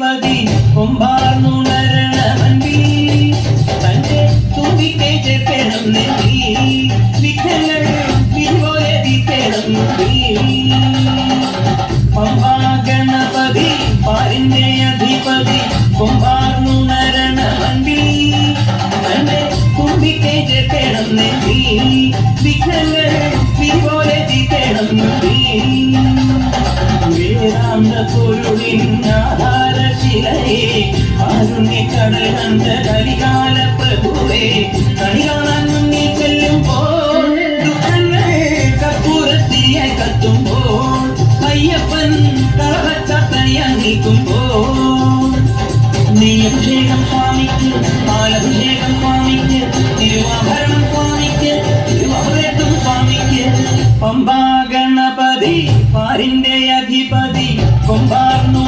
കൊമ്പാർന്നുണരണമന്തി തന്റെ തുമ്പിക്കൈ ചേർക്കണം നെല്ലി. വിഘ്നങ്ങൾ വിരിപോലെ തീർക്കണം പമ്പാ ഗണപതി പാരിന്റെ അധിപതി കൊമ്പാർന്നുണരണമന്തി തന്റെ തുമ്പിക്കൈ ചേർക്കണം നെല്ലി. വിഘ്നങ്ങൾ വിരിപോലെ തീർക്കണം വേദാന്ത പൊരുളിൻ ആധാരശിലയെ കാരുണ്യ കടൽ കണ്ട കലികാല പ്രഭുവേ കണി കാണാൻ മുന്നിൽ ചെല്ലുമ്പോൾ ദുഃഖങ്ങൾ കപ്പൂരത്തിയായി കത്തുമ്പോൾ അയ്യപ്പൻ കളവച്ചാത്തണിയാൻ നീക്കുമ്പോൾ നെയ്യഭിഷേകം സ്വാമിക്ക് പാലഭിഷേകം സ്വാമിക്ക് തിരുവാഭരണം സ്വാമിക്ക് തിരുവാഭരണം സ്വാമിക്ക്. പമ്പാ ഗണപതി പാരിന്റെ അധിപതി കൊമ്പാർന്നുണരണ